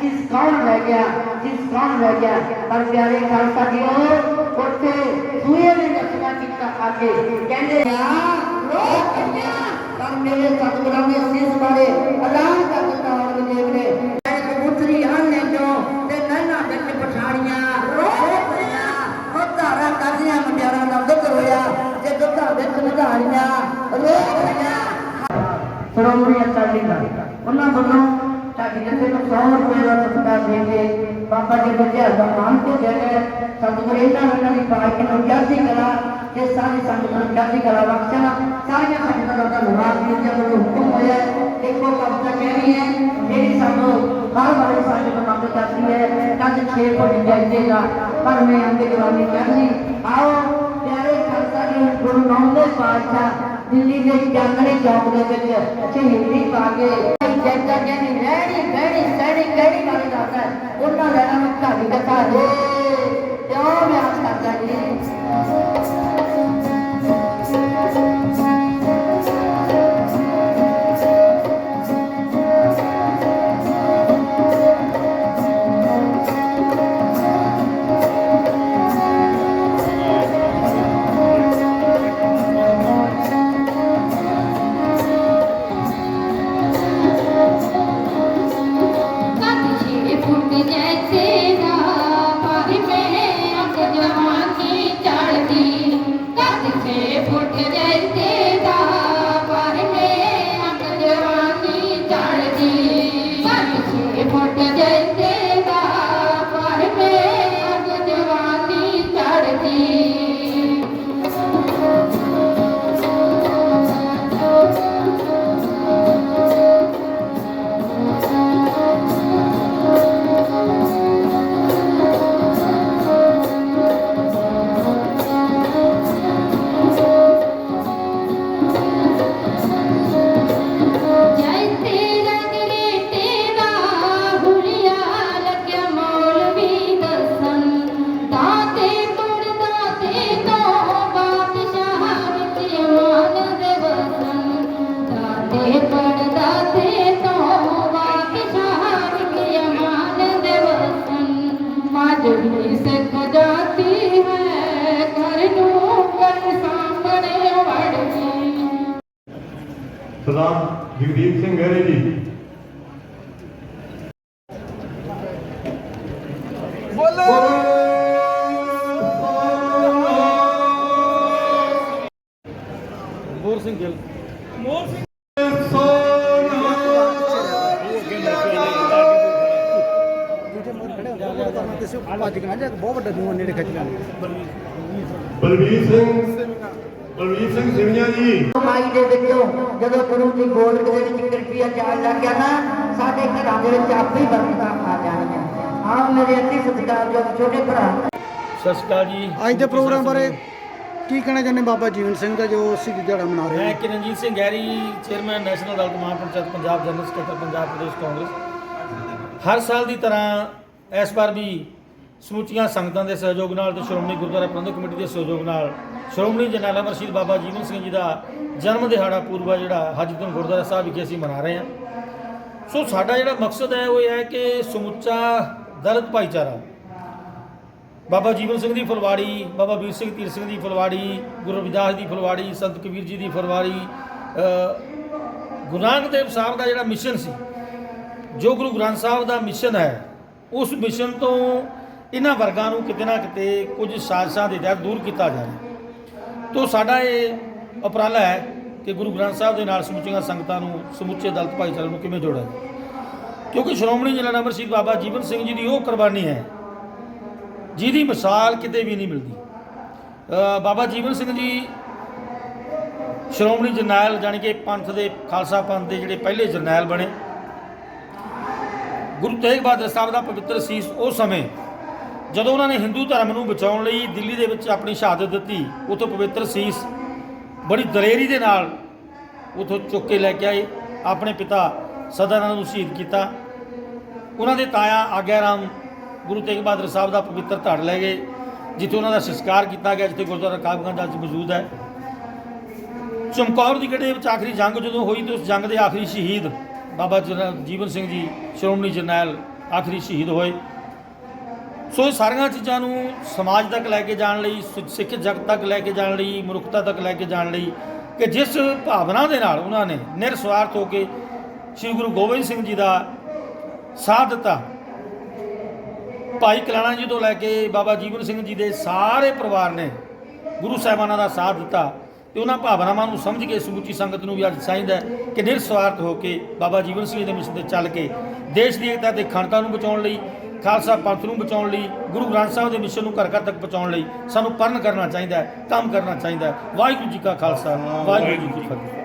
ਜਿਸ ਕੌਣ ਰਹਿ ਗਿਆ, ਜਿਸ ਕੌਣ ਰਹਿ ਗਿਆ, ਪਰ ਪਿਆਰੇ ਖਾਲਸਾ ਜੀਓ ਉੱਥੇ ਸੂਏ ਨੇ ਦੱਸਣਾ ਕੀਤਾ ਆ ਕੇ ਕਹਿੰਦੇ ਆ ਲੋਕ ਕੰਨਿਆ ਪਰ ਮੇਰੇ ਸਤਿਗੁਰਾਂ ਨੇ ਅਸੀਸ ਬਾਰੇ ਐਲਾਨ ਕਰ ਦਿੱਤਾ ਔਰ ਦੇਵ ਨੇ ਕਬੂਤਰੀ ਹਨ ਨੇ ਜੋ ਤੇ ਨੈਣਾ ਵਿੱਚ ਪਛਾੜੀਆਂ ਰੋਕ ਰਿਆ ਕਰਦੀਆਂ ਮੁੰਡਿਆਂ ਦਾ ਦੁੱਧ ਹੋਇਆ ਜੇ ਦੁੱਧਾਂ ਵਿੱਚ ਵਧਾਰੀਆਂ ਰੋਕ ਸ਼੍ਰੋਮਣੀ ਅਕਾਲੀ ਦਲ, ਉਹਨਾਂ ਵੱਲੋਂ ਸਾਡੀ ਜਥੇ ਨੂੰ 100 ਰੁਪਏ ਦਾ ਸਤਿਕਾਰ ਦੇ ਕੇ ਬਾਬਾ ਜੀ ਦੇ ਜੈ ਦਾ ਮਾਨ ਕੇ ਜਗ੍ਹਾ ਸਤਿਗੁਰ ਇਹਨਾਂ ਉਹਨਾਂ ਦੀ ਪਾਰਟੀ ਨੂੰ ਚੜ੍ਹਦੀ ਕਲਾ ਤੇ ਸਾਰੀ ਸੰਗਤ ਨੂੰ ਚੜ੍ਹਦੀ ਕਲਾ ਬਖਸ਼ਣ ਸਾਰੀਆਂ ਸੰਗਤਾਂ ਦਾ ਧੰਨਵਾਦ ਜੀ ਜਦੋਂ ਹੁਕਮ ਹੋਇਆ ਦੇਖੋ ਕਬਜ਼ਾ ਕਹਿਣੀ ਹੈ ਮੇਰੀ ਸਾਨੂੰ ਹਰ ਵਾਰੀ ਸਾਡੇ ਤੋਂ ਮੰਗ ਕਰਦੀ ਹੈ ਕੱਜ 6 ਫੁੱਟ ਜਾਈਏਗਾ ਪਰ ਮੈਂ ਅੰਦੇ ਜਵਾਨੀ ਕਰਨੀ ਆਓ ਪਿਆਰੇ ਖਾਲਸਾ ਜੀ, ਗੁਰੂ ਨਾਨਕ ਪਾਤਸ਼ਾਹ, ਦਿੱਲੀ ਦੇ ਚਾਂਦਨੀ ਚੌਕ ਦੇ ਵਿੱਚ ਸ਼ਹੀਦੀ ਪਾ ਕੇ ਜੱਟਾ ਕਹਿੰਦੀ ਰਹਿਣੀ ਬਹਿਣੀ ਸਹਿਣੀ ਕਿਹੜੀ ਗੱਲ ਦੱਸਦਾ ਉਹਨਾਂ ਦਾ ਨੂੰ ਤੁਹਾਡੀ ਕਥਾ ਦੇ ਸਰਦਾਰ ਜਗਦੀਪ ਸਿੰਘ ਗਹਿਰੇ ਜੀ ਮੋਰ ਸਿੰਘ ਗਿੱਲ ਭੱਜ ਕੇ ਨਾ ਜਾ ਬਹੁਤ ਵੱਡਾ ਨੂੰ ਨੇੜੇ ਖਿੱਚ ਲੈਣਗੇ ਬਲਵੀਰ ਸਿੰਘ ਬਲਵੀਰ ਸਿੰਘ ਸਿਵੀਆਂ ਜੀ। ਕਮਾਈ ਦੇ ਵਿੱਚੋਂ ਜਦੋਂ ਗੁਰੂ ਦੀ ਗੋਲਕ ਦੇ ਵਿੱਚ ਇੱਕ ਰੁਪਿਆ ਜਾਣ ਲੱਗ ਗਿਆ ਨਾ ਸਾਡੇ ਘਰਾਂ ਦੇ ਵਿੱਚ ਆਪੇ ਹੀ ਬਰਕਤਾਂ ਆ ਜਾਣੀਆਂ ਆਹ ਮੇਰੇ ਅਤੀ ਸਤਿਕਾਰਯੋਗ ਛੋਟੇ ਭਰਾ। ਸਤਿ ਸ਼੍ਰੀ ਅਕਾਲ ਜੀ। ਅੱਜ ਦੇ ਪ੍ਰੋਗਰਾਮ ਬਾਰੇ ਕੀ ਕਹਿਣਾ ਚਾਹੁੰਦੇ ਬਾਬਾ ਜੀਵਨ ਸਿੰਘ ਦਾ ਜੋ ਅਸੀਂ ਦਿਹਾੜਾ ਮਨਾ ਰਹੇ ਮੈਂ Kiranjit Singh Gehri chairman national Dal Mahapanchayat Punjab general ਸਕੱਤਰ ਪੰਜਾਬ ਪ੍ਰਦੇਸ਼ ਕਾਂਗਰਸ। ਹਰ ਸਾਲ ਦੀ ਤਰ੍ਹਾਂ ਇਸ ਵਾਰ ਵੀ ਸਮੁੱਚੀਆਂ ਸੰਗਤਾਂ ਦੇ ਸਹਿਯੋਗ ਨਾਲ ਤੇ ਸ਼੍ਰੋਮਣੀ ਗੁਰਦੁਆਰਾ ਪ੍ਰਬੰਧਕ ਕਮੇਟੀ ਦੇ ਸਹਿਯੋਗ ਨਾਲ ਸ਼੍ਰੋਮਣੀ ਜਰਨੈਲ ਅਮਰ ਸ਼ਹੀਦ ਬਾਬਾ ਜੀਵਨ ਸਿੰਘ ਜੀ ਦਾ ਜਨਮ ਦਿਹਾੜਾ ਪੂਰਵਾ ਜਿਹੜਾ ਹਜਦਨ ਗੁਰਦੁਆਰਾ ਸਾਹਿਬ ਵਿਖੇ ਅਸੀਂ ਮਨਾ ਰਹੇ ਹਾਂ। ਸੋ ਸਾਡਾ ਜਿਹੜਾ ਮਕਸਦ ਹੈ, ਉਹ ਇਹ ਹੈ ਕਿ ਸਮੁੱਚਾ ਦਲਿਤ ਭਾਈਚਾਰਾ, ਬਾਬਾ ਜੀਵਨ ਸਿੰਘ ਦੀ ਫੁਲਵਾੜੀ, ਬਾਬਾ ਵੀਰ ਸਿੰਘ, ਧੀਰ ਸਿੰਘ ਦੀ ਫੁਲਵਾੜੀ, ਗੁਰੂ ਰਵਿਦਾਸ ਦੀ ਫੁਲਵਾੜੀ, ਸੰਤ ਕਬੀਰ ਜੀ ਦੀ ਫੁਲਵਾੜੀ ਗੁਰੂ ਨਾਨਕ ਦੇਵ ਸਾਹਿਬ ਦਾ ਜਿਹੜਾ ਮਿਸ਼ਨ ਸੀ, ਜੋ ਗੁਰੂ ਗ੍ਰੰਥ ਸਾਹਿਬ ਦਾ ਮਿਸ਼ਨ ਹੈ, ਉਸ ਮਿਸ਼ਨ ਤੋਂ ਇਹਨਾਂ ਵਰਗਾਂ ਨੂੰ ਕਿਤੇ ਨਾ ਕਿਤੇ ਕੁਝ ਸਾਜ਼ਿਸ਼ਾਂ ਦੇ ਤਹਿਤ ਦੂਰ ਕੀਤਾ ਜਾ ਰਿਹਾ ਤੋਂ ਸਾਡਾ ਇਹ ਉਪਰਾਲਾ ਹੈ ਕਿ ਗੁਰੂ ਗ੍ਰੰਥ ਸਾਹਿਬ ਦੇ ਨਾਲ ਸਮੁੱਚੀਆਂ ਸੰਗਤਾਂ ਨੂੰ, ਸਮੁੱਚੇ ਦਲਿਤ ਭਾਈਚਾਰੇ ਨੂੰ ਕਿਵੇਂ ਜੋੜਿਆ ਕਿਉਂਕਿ ਸ਼੍ਰੋਮਣੀ ਜਨਰਲ ਨੰਬਰ ਸ਼ਹੀਦ ਬਾਬਾ ਜੀਵਨ ਸਿੰਘ ਜੀ ਦੀ ਉਹ ਕੁਰਬਾਨੀ ਹੈ, ਜਿਹਦੀ ਮਿਸਾਲ ਕਿਤੇ ਵੀ ਨਹੀਂ ਮਿਲਦੀ। ਬਾਬਾ ਜੀਵਨ ਸਿੰਘ ਜੀ ਸ਼੍ਰੋਮਣੀ ਜਰਨੈਲ ਜਾਣੀ ਕਿ ਪੰਥ ਦੇ, ਖਾਲਸਾ ਪੰਥ ਦੇ ਜਿਹੜੇ ਪਹਿਲੇ ਜਰਨੈਲ ਬਣੇ। ਗੁਰੂ ਤੇਗ ਬਹਾਦਰ ਸਾਹਿਬ ਦਾ ਪਵਿੱਤਰ ਸੀਸ ਉਸ ਸਮੇਂ ਜਦੋਂ ਉਹਨਾਂ ਨੇ ਹਿੰਦੂ ਧਰਮ ਨੂੰ ਬਚਾਉਣ ਲਈ ਦਿੱਲੀ ਦੇ ਵਿੱਚ ਆਪਣੀ ਸ਼ਹਾਦਤ ਦਿੱਤੀ, ਉਥੋਂ ਪਵਿੱਤਰ ਸੀਸ ਬੜੀ ਦਲੇਰੀ ਦੇ ਨਾਲ ਉਥੋਂ ਚੁੱਕ ਕੇ ਲੈ ਕੇ ਆਏ। ਆਪਣੇ ਪਿਤਾ ਸਦਾਨੰਦ ਨੂੰ ਸ਼ਹੀਦ ਕੀਤਾ। ਉਹਨਾਂ ਦੇ ਤਾਇਆ ਆਗਿਆ ਰਾਮ ਗੁਰੂ ਤੇਗ ਬਹਾਦਰ ਸਾਹਿਬ ਦਾ ਪਵਿੱਤਰ ਧੜ ਲੈ ਗਏ, ਜਿੱਥੇ ਉਹਨਾਂ ਦਾ ਸੰਸਕਾਰ ਕੀਤਾ ਗਿਆ, ਜਿੱਥੇ ਗੁਰਦੁਆਰਾ ਕਾਬਗੰਜ ਅੱਜ ਮੌਜੂਦ ਹੈ। ਚਮਕੌਰ ਦੀ ਗੜ੍ਹੇ ਵਿੱਚ ਆਖਰੀ ਜੰਗ ਜਦੋਂ ਹੋਈ ਤੇ ਉਸ ਜੰਗ ਦੇ ਆਖਰੀ ਸ਼ਹੀਦ ਬਾਬਾ ਜੀਵਨ ਸਿੰਘ ਜੀ, ਸ਼੍ਰੋਮਣੀ ਜਰਨੈਲ ਆਖਰੀ ਸ਼ਹੀਦ ਹੋਏ। ਸੋ ਇਹ ਸਾਰੀਆਂ ਚੀਜ਼ਾਂ ਨੂੰ ਸਮਾਜ ਤੱਕ ਲੈ ਕੇ ਜਾਣ ਲਈ, ਸਿ- ਸਿੱਖ ਜਗਤ ਤੱਕ ਲੈ ਕੇ ਜਾਣ ਲਈ, ਮਨੁੱਖਤਾ ਤੱਕ ਲੈ ਕੇ ਜਾਣ ਲਈ ਕਿ ਜਿਸ ਭਾਵਨਾ ਦੇ ਨਾਲ ਉਹਨਾਂ ਨੇ ਨਿਰਸਵਾਰਥ ਹੋ ਕੇ ਸ੍ਰੀ ਗੁਰੂ ਗੋਬਿੰਦ ਸਿੰਘ ਜੀ ਦਾ ਸਾਥ ਦਿੱਤਾ। ਭਾਈ ਕਲਾਣਾ ਜੀ ਤੋਂ ਲੈ ਕੇ ਬਾਬਾ ਜੀਵਨ ਸਿੰਘ ਜੀ ਦੇ ਸਾਰੇ ਪਰਿਵਾਰ ਨੇ ਗੁਰੂ ਸਾਹਿਬਾਨਾਂ ਦਾ ਸਾਥ ਦਿੱਤਾ ਤੇ ਉਹਨਾਂ ਭਾਵਨਾਵਾਂ ਨੂੰ ਸਮਝ ਕੇ ਸਮੁੱਚੀ ਸੰਗਤ ਨੂੰ ਵੀ ਅੱਜ ਚਾਹੀਦਾ ਕਿ ਨਿਰਸਵਾਰਥ ਹੋ ਕੇ ਬਾਬਾ ਜੀਵਨ ਸਿੰਘ ਜੀ ਦੇ ਮਿਸ਼ਨ ਤੇ ਚੱਲ ਕੇ ਦੇਸ਼ ਦੀ ਏਕਤਾ ਤੇ ਅਖੰਡਤਾ ਨੂੰ ਬਚਾਉਣ ਲਈ ਖਾਲਸਾ ਪੰਥ ਨੂੰ ਬਚਾਉਣ ਲਈ, ਗੁਰੂ ਗ੍ਰੰਥ ਸਾਹਿਬ ਦੇ ਮਿਸ਼ਨ ਨੂੰ ਘਰ ਘਰ ਤੱਕ ਪਹੁੰਚਾਉਣ ਲਈ ਸਾਨੂੰ ਪਰਨ ਕਰਨਾ ਚਾਹੀਦਾ ਹੈ, ਕੰਮ ਕਰਨਾ ਚਾਹੀਦਾ ਹੈ। ਵਾਹਿਗੁਰੂ ਜੀ ਕਾ ਖਾਲਸਾ, ਵਾਹਿਗੁਰੂ ਜੀ ਕੀ ਫਤਿਹ।